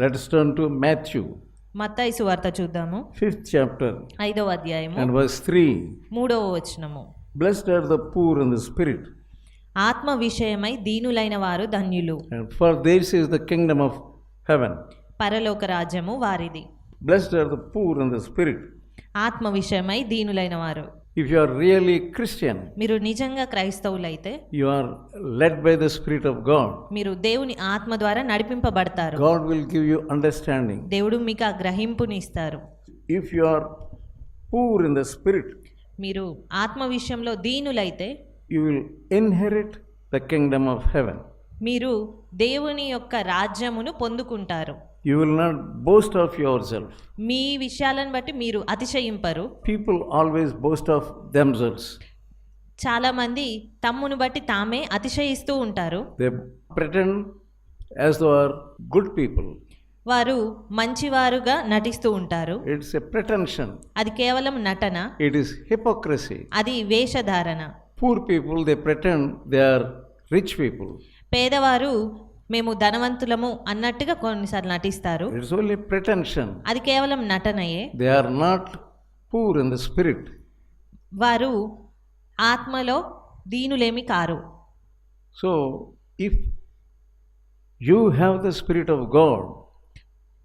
Let turn to Matthew Mattayi వార్త చూద్దాము. Fifth chapter ఐదవ అధ్యాయం అండ్ వర్స్ 3 మూడవ వచనము. Blessed are the poor in the spirit ఆత్మ విషయమై దీనులైన వారు ధన్యులు. For theirs is the kingdom of heaven పరలోక రాజ్యము వారిది. Blessed are the poor in the spirit ఆత్మ విషయమై దీనులైన వారు. If you are really Christian, మీరు నిజంగా క్రైస్తవులైతే you are led by the Spirit of God. మీరు దేవుని ఆత్మ ద్వారా నడిపింపబడతారు God will give you understanding. దేవుడు మీకు ఆ గ్రహింపుని ఇస్తారు If you are poor in the spirit, మీరు ఆత్మ విషయంలో దీనులైతే you will inherit the kingdom of heaven. మీరు దేవుని యొక్క రాజ్యమును పొందుకుంటారు you will not boast of yourself మీ విషయాలను బట్టి మీరు అతిశయింపరు. People always boast of themself చాలా మంది తమ్మును బట్టి తామే అతిశయిస్తూ ఉంటారు. They pretend as though are good people వారు మంచివారుగా నటిస్తూ ఉంటారు. ఇట్స్ ఎ ప్రిటెన్షన్ అది కేవలం నటన. ఇట్ ఇస్ హిపోక్రసీ అది వేషధారణ. Poor people they pretend they are rich people పేదవారు మేము ధనవంతులము అన్నట్టుగా కొన్నిసార్లు నటిస్తారు. ఇట్స్ ప్రిటెన్షన్ అది కేవలం నటనయే. They are not poor in the spirit వారు ఆత్మలో దీనులేమి car. So if you have the spirit of God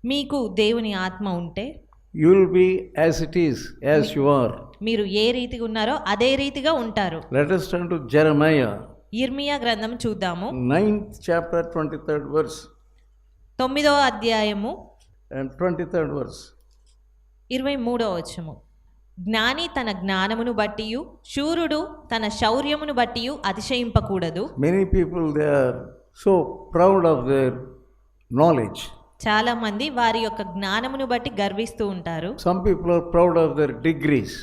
మీకు దేవుని ఆత్మ ఉంటే you will be as it is as you are మీరు ఏ రీతిగా ఉన్నారో అదే రీతిగా ఉంటారు. లెట్ అస్ టు జెర్మయా ఇర్మియా గ్రంథం చూద్దాము. Ninth chapter twenty third verse తొమ్మిదవ అధ్యాయము. ట్వంటీ థర్డ్ వర్స్ ఇరవై మూడవ వచ్చము జ్ఞాని తన జ్ఞానమును బట్టి శూరుడు తన శౌర్యమును బట్టి అతిశయింపకూడదు. Many people they are so proud of their knowledge చాలా మంది వారి యొక్క జ్ఞానమును బట్టి గర్విస్తూ ఉంటారు. Some people proud of their degrees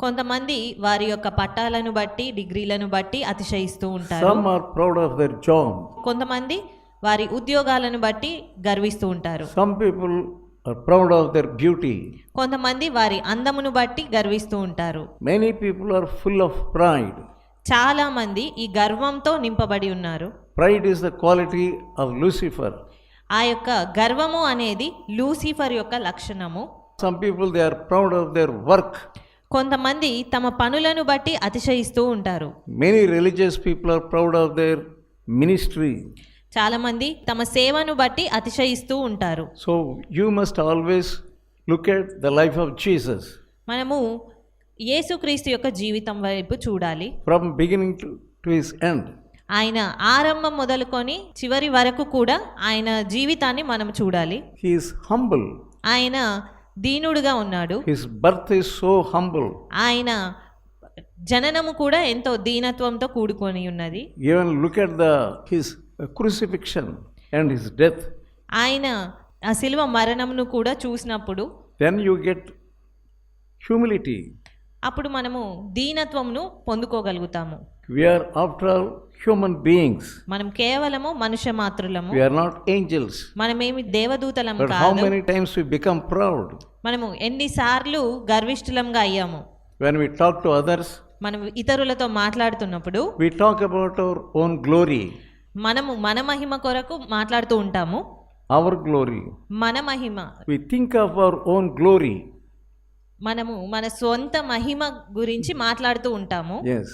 కొంతమంది వారి యొక్క పట్టాలను బట్టి డిగ్రీలను బట్టి అతిశయిస్తూ ఉంటారు. కొంతమంది వారి ఉద్యోగాలను బట్టి గర్విస్తూ ఉంటారు. ప్రౌడ్ ఆఫ్ దర్ బ్యూటీ కొంతమంది వారి అందమును బట్టి గర్విస్తూ ఉంటారు. Many people are full of pride చాలా మంది ఈ గర్వంతో నింపబడి ఉన్నారు. Pride is the quality of Lucifer ఆ యొక్క గర్వము అనేది లూసిఫర్ యొక్క లక్షణము. Some people proud of their work కొంతమంది తమ పనులను బట్టి అతిశయిస్తూ ఉంటారు. Many religious people are proud of their ministry చాలామంది తమ సేవను బట్టి అతిశయిస్తూ ఉంటారు. So you must always look at the life of Jesus మనము యేసుక్రీస్తు యొక్క జీవితం వైపు చూడాలి. From beginning to to his end ఆయన ఆరంభం మొదలుకొని చివరి వరకు కూడా ఆయన జీవితాన్ని మనం చూడాలి. హీ ఇస్ హంబుల్ ఆయన దీనుడుగా ఉన్నాడు. His birth is so humble ఆయన జననము కూడా ఎంతో దీనత్వంతో కూడుకొని ఉన్నది. Even look at the his crucifixion and his death ఆయన ఆ శిల్వ మరణమును కూడా చూసినప్పుడు దెన్ యు గెట్ హ్యూమిలిటీ అప్పుడు మనము దీనత్వమును పొందుకోగలుగుతాము. We are after all human beings. మనం కేవలము మనుష్య మాత్రులము We are not angels. మనమేమి how కాదు many times we become proud మనము ఎన్నిసార్లు గర్విష్ఠులంగా అయ్యాము when we talk to others? మనం ఇతరులతో మాట్లాడుతున్నప్పుడు We talk about our own glory, మనము మన మహిమ కొరకు మాట్లాడుతూ ఉంటాము our glory. మన మహిమ We think of our own glory. మనము మన సొంత మహిమ గురించి మాట్లాడుతూ ఉంటాము Yes.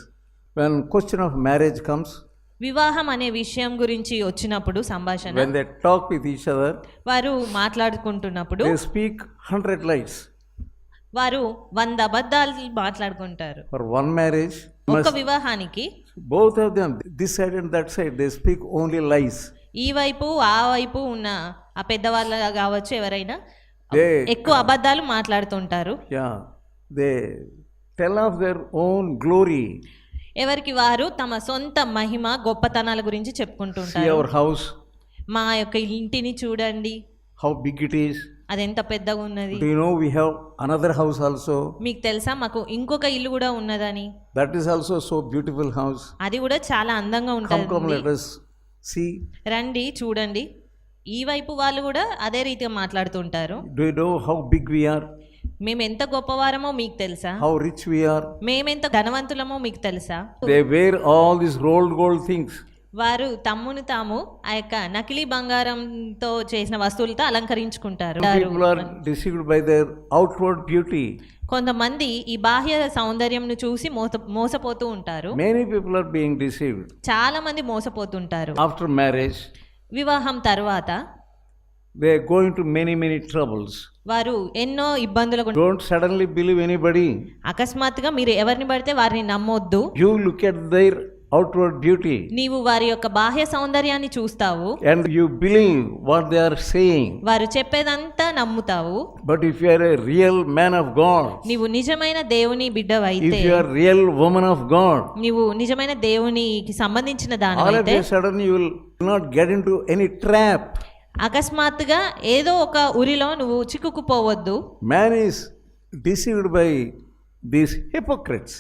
When question of marriage comes వివాహం అనే విషయం గురించి వచ్చినప్పుడు సంభాషణ. When they talk with each other వారు మాట్లాడుకుంటున్నప్పుడు స్పీక్ 100 లైట్స్ వారు వంద అబద్ధాలు మాట్లాడుకుంటారు. ఫర్ వన్ మ్యారేజ్ ఒక వివాహానికి both of them this side that side they speak only lies ఈ వైపు ఆ వైపు ఉన్న ఆ పెద్దవాళ్ళ కావచ్చు ఎవరైనా ఎక్కువ అబద్ధాలు మాట్లాడుతుంటారు. Yeah they tell of their own glory ఎవరికి వారు తమ సొంత మహిమ గొప్పతనాల గురించి చెప్పుకుంటుంటారు. హౌస్ మా యొక్క ఇంటిని చూడండి. హౌ బిగ్ ఇట్ ఈస్ అది ఎంత పెద్దగా ఉన్నది. You know we have another house also మీకు తెలుసా? మాకు ఇంకొక ఇల్లు కూడా ఉన్నదని. That is also so beautiful house అది కూడా చాలా అందంగా ఉంటుంది. కమ్ లెట్ us సీ రండి చూడండి. ఈ వైపు వాళ్ళు కూడా అదే రీతిగా మాట్లాడుతుంటారు. Do you know how big we are మేము ఎంత గొప్పవారమో మీకు తెలుసా? హౌ రిచ్ వి ఆర్ మేము ఎంత ధనవంతులమో మీకు తెలుసా? They wear all this rolled gold things వారు తమ్మును తాము ఆ యొక్క నకిలీ బంగారంతో చేసిన వస్తువులతో అలంకరించుకుంటారు. బై దేర్ బ్యూటీ కొంతమంది ఈ బాహ్య సౌందర్యం చూసి మోస మోసపోతూ ఉంటారు. Many people are being deceived చాలా మంది మోసపోతుంటారు. ఆఫ్టర్ మ్యారేజ్ వివాహం తర్వాత they are going to many, many troubles. వారు ఎన్నో ఇబ్బందులకు Don't suddenly believe anybody. అకస్మాత్తుగా మీరు ఎవరిని పడితే వారిని నమ్మొద్దు You look at their outward beauty నీవు వారి యొక్క బాహ్య సౌందర్యాన్ని చూస్తావు and you believe what they are saying. వారు చెప్పేదంతా నమ్ముతావు But if you are a real man of God, నీవు నిజమైన దేవుని బిడ్డవైతే if you are real woman of God, నీవు నిజమైన దేవునికి సంబంధించిన all of దానివైతే a sudden you will not get into any trap. అకస్మాత్తుగా ఏదో ఒక ఉరిలో నువ్వు చిక్కుకుపోవద్దు Man is deceived by these hypocrites.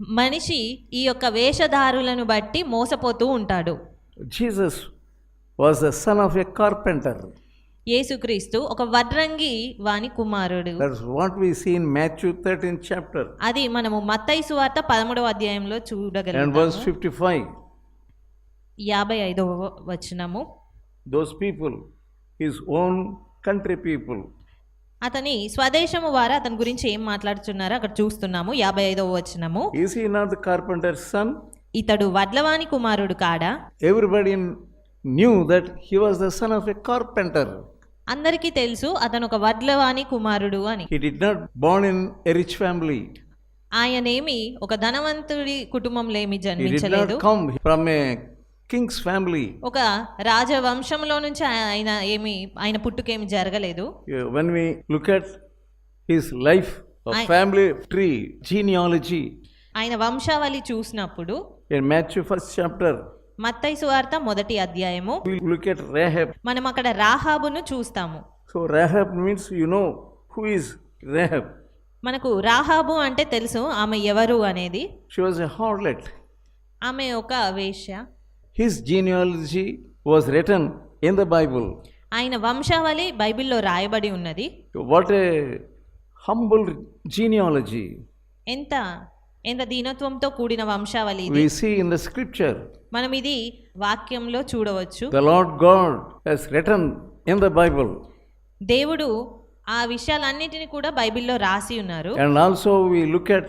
మనిషి ఈ యొక్క వేషధారులను బట్టి మోసపోతూ ఉంటాడు Jesus was the son of a carpenter. యేసుక్రీస్తు ఒక వడ్రంగి వాని కుమారుడు That's what we see in Matthew 13th chapter అది మనము మత్తయి సువార్త పదమూడవ అధ్యాయంలో and చూడగలం verse 55. యాభై ఐదవ వచనము those people his own country people అతని స్వదేశము వారా అతని గురించి ఏం మాట్లాడుతున్నారో అక్కడ చూస్తున్నాము యాభై ఐదవ వచ్చినము is he not the carpenter son ఇతడు వడ్లవాణి కుమారుడు కాడా? Everybody knew that he was the son of a carpenter అందరికీ తెలుసు అతను ఒక వడ్లవాణి కుమారుడు అని. He did not born in a rich family ఆయనేమి ఒక ధనవంతుడి కుటుంబంలో ఏమి జన్మించలేదు. Come from a kings family ఒక రాజ వంశంలో నుంచి ఆయన ఏమి ఆయన పుట్టుకేమి జరగలేదు. When we look at his life family tree genealogy ఆయన వంశావళి చూసినప్పుడు in Matthew first chapter Mattai వార్త మొదటి అధ్యాయము లుక్ అట్ మనం అక్కడ రాహాబును చూస్తాము. So Rahab means you know who is Rahab మనకు రాహాబు అంటే తెలుసు ఆమె ఎవరు అనేది. షీ వాజ్ హార్లెట్ ఆమె ఒక వేష్య His genealogy was written in the Bible. ఆయన వంశావళి బైబిల్లో రాయబడి ఉన్నది What a humble genealogy ఎంత ఎంత దీనత్వంతో కూడిన వంశావళి we see in the scripture. మనం ఇది వాక్యంలో చూడవచ్చు The Lord God has written in the Bible. దేవుడు ఆ విషయాలన్నిటిని కూడా బైబిల్లో రాసి ఉన్నారు And also we look at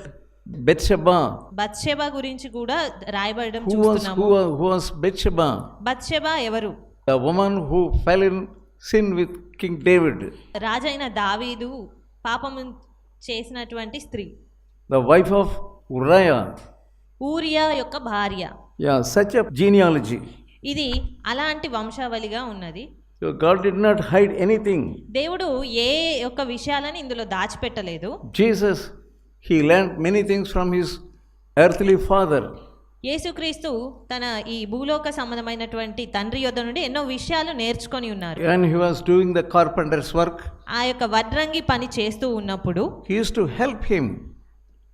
గురించి కూడా రాయబడడం రాజైన దావీదు పాపం చేసినటువంటి స్త్రీ. ద వైఫ్ ఆఫ్ ఉరయా ఊరియా యొక్క భార్య. యా సచ్ జీనియాలజీ ఇది అలాంటి వంశావళిగా ఉన్నది. God did not hide anything దేవుడు ఏ యొక్క విషయాలను ఇందులో దాచిపెట్టలేదు. Jesus he learn many things from his earthly father యేసుక్రీస్తు తన ఈ భూలోక సంబంధమైనటువంటి తండ్రి యొద్ నుండి ఎన్నో విషయాలు నేర్చుకొని ఉన్నారు. And he was the carpenter's work ఆ యొక్క వడ్రంగి పని చేస్తూ ఉన్నప్పుడు హి టు హెల్ప్ హిమ్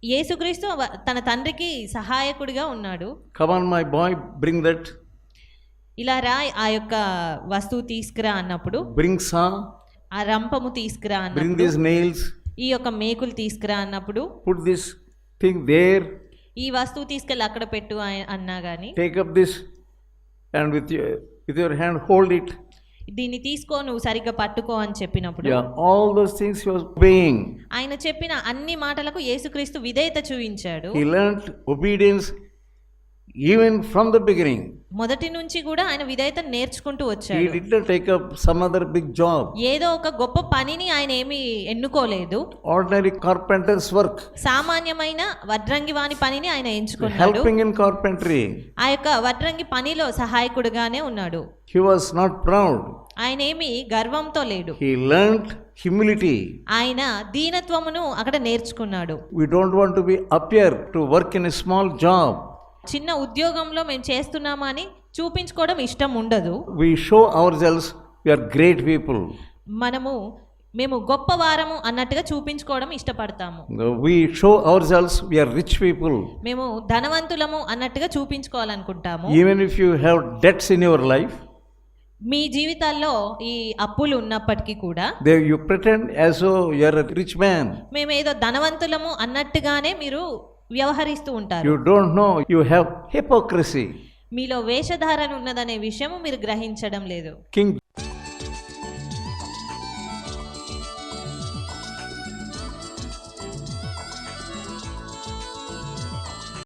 యేసుక్రీస్తు తన తండ్రికి సహాయకుడిగా ఉన్నాడు. Come on boy bring that ఇలా రా ఆ యొక్క వస్తువు తీసుకురా అన్నప్పుడు బ్రింగ్ సా ఆ రంపము తీసుకురా బ్రింగ్ దిస్ నెయిల్స్ ఈ యొక్క మేకులు తీసుకురా అన్నప్పుడు పుట్ దిస్ థింగ్ దేర్ ఈ వస్తువు తీసుకెళ్ళి అక్కడ పెట్టు అన్నా కానీ take up this and with with your hand hold it దీన్ని తీసుకో నువ్వు సరిగ్గా పట్టుకో అని చెప్పినప్పుడు all those things he was ఆయన చెప్పిన అన్ని మాటలకు యేసుక్రీస్తు విధేయత చూపించాడు. He learned even from the beginning మొదటి నుంచి కూడా ఆయన విధేయత నేర్చుకుంటూ వచ్చాడు. Take up some other big job ఏదో ఒక గొప్ప పనిని ఆయన ఏమి ఎన్నుకోలేదు. ఆర్డినరీ కార్పెంటర్స్ వర్క్ సామాన్యమైన వడ్రంగి వాని పనిని ఆయన ఎంచుకున్నాడు. కార్పెంటరీ ఆ యొక్క వడ్రంగి పనిలో సహాయకుడుగానే ఉన్నాడు. హి వాస్ నాట్ ప్రౌడ్ ఆయన ఏమి గర్వంతో లేడు. హి లెర్న్డ్ హ్యూమిలిటీ ఆయన దీనత్వమును అక్కడ నేర్చుకున్నాడు. We don't want to be appear to work in a small job చిన్న ఉద్యోగంలో మేము చేస్తున్నామా అని చూపించుకోవడం ఇష్టం ఉండదు. We show ourselves we are great people మనము మేము గొప్ప వారము అన్నట్టుగా చూపించుకోవడం ఇష్టపడతాము. We show ourselves we rich people మేము ధనవంతులము అన్నట్టుగా చూపించుకోవాలనుకుంటాము. Even if you have debts in your life మీ జీవితాల్లో ఈ అప్పులు ఉన్నప్పటికీ కూడా they you pretend as you rich man మేము ఏదో ధనవంతులము అన్నట్టుగానే మీరు వ్యవహరిస్తూ ఉంటారు You don't know you have hypocrisy. మీలో వేషధారణ ఉన్నదనే విషయము మీరు గ్రహించడం లేదు King